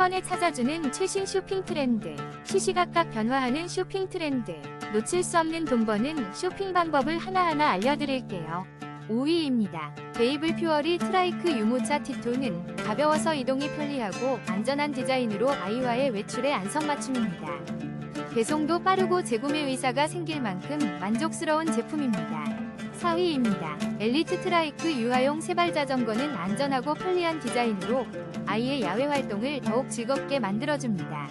번에 찾아주는 최신 쇼핑 트렌드. 시시각각 변화하는 쇼핑 트렌드. 놓칠 수 없는 돈 버는 쇼핑 방법을 하나하나 알려드릴게요. 5위입니다. 베이블 퓨어리 트라이크 유모차 T2는 가벼워서 이동이 편리하고 안전한 디자인으로 아이와의 외출에 안성맞춤입니다. 배송도 빠르고 재구매 의사가 생길 만큼 만족스러운 제품입니다. 4위입니다. 엘리트 트라이크 유아용 세발 자전거는 안전하고 편리한 디자인으로 아이의 야외 활동을 더욱 즐겁게 만들어줍니다.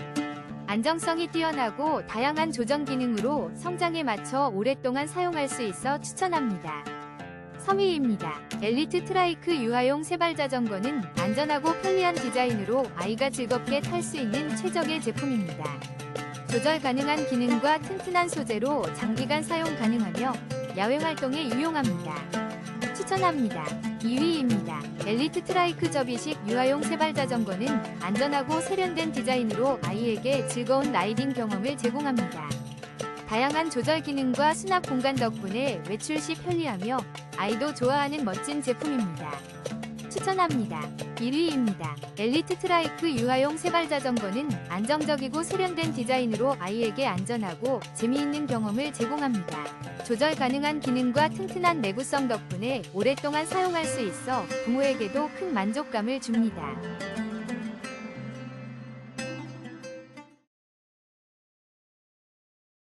안정성이 뛰어나고 다양한 조정 기능으로 성장에 맞춰 오랫동안 사용할 수 있어 추천합니다. 3위입니다. 엘리트 트라이크 유아용 세발 자전거는 안전하고 편리한 디자인으로 아이가 즐겁게 탈 수 있는 최적의 제품입니다. 조절 가능한 기능과 튼튼한 소재로 장기간 사용 가능하며 야외 활동에 유용합니다. 추천합니다. 2위입니다. 엘리트 트라이크 접이식 유아용 세발 자전거는 안전하고 세련된 디자인으로 아이에게 즐거운 라이딩 경험을 제공합니다. 다양한 조절 기능과 수납 공간 덕분에 외출 시 편리하며 아이도 좋아하는 멋진 제품입니다. 추천합니다. 1위입니다. 엘리트 트라이크 유아용 세발 자전거는 안정적이고 세련된 디자인으로 아이에게 안전하고 재미있는 경험을 제공합니다. 조절 가능한 기능과 튼튼한 내구성 덕분에 오랫동안 사용할 수 있어 부모에게도 큰 만족감을 줍니다.